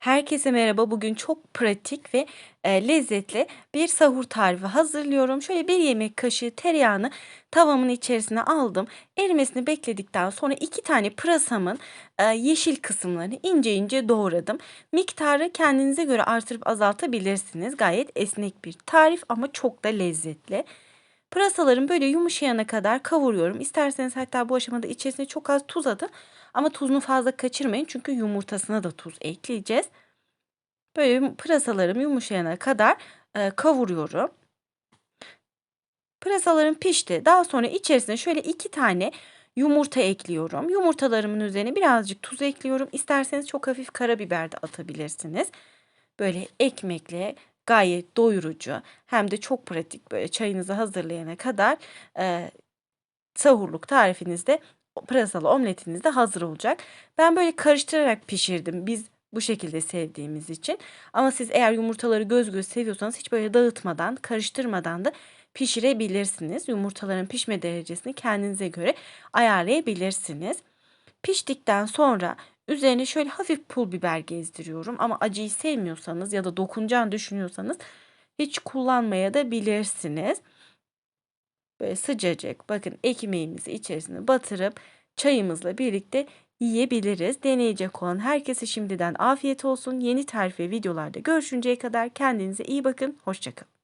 Herkese merhaba. Bugün çok pratik ve e, lezzetli bir sahur tarifi hazırlıyorum. Şöyle bir yemek kaşığı tereyağını tavamın içerisine aldım. Erimesini bekledikten sonra iki tane pırasamın e, yeşil kısımlarını ince ince doğradım. Miktarı kendinize göre artırıp azaltabilirsiniz. Gayet esnek bir tarif ama çok da lezzetli. Pırasalarım böyle yumuşayana kadar kavuruyorum. İsterseniz hatta bu aşamada içerisine çok az tuz atın. Ama tuzunu fazla kaçırmayın çünkü yumurtasına da tuz ekleyeceğiz. Böyle pırasalarım yumuşayana kadar e, kavuruyorum. Pırasalarım pişti. Daha sonra içerisine şöyle iki tane yumurta ekliyorum. Yumurtalarımın üzerine birazcık tuz ekliyorum. İsterseniz çok hafif karabiber de atabilirsiniz. Böyle ekmekle gayet doyurucu hem de çok pratik böyle çayınızı hazırlayana kadar e, sahurluk tarifinizde pırasalı omletiniz de hazır olacak. Ben böyle karıştırarak pişirdim. Biz bu şekilde sevdiğimiz için. Ama siz eğer yumurtaları göz göz seviyorsanız hiç böyle dağıtmadan, karıştırmadan da pişirebilirsiniz. Yumurtaların pişme derecesini kendinize göre ayarlayabilirsiniz. Piştikten sonra üzerine şöyle hafif pul biber gezdiriyorum. Ama acıyı sevmiyorsanız ya da dokunacağını düşünüyorsanız hiç kullanmaya da bilirsiniz. Böyle sıcacık bakın ekmeğimizi içerisine batırıp çayımızla birlikte yiyebiliriz. Deneyecek olan herkese şimdiden afiyet olsun. Yeni tarif ve videolarda görüşünceye kadar kendinize iyi bakın. Hoşçakalın.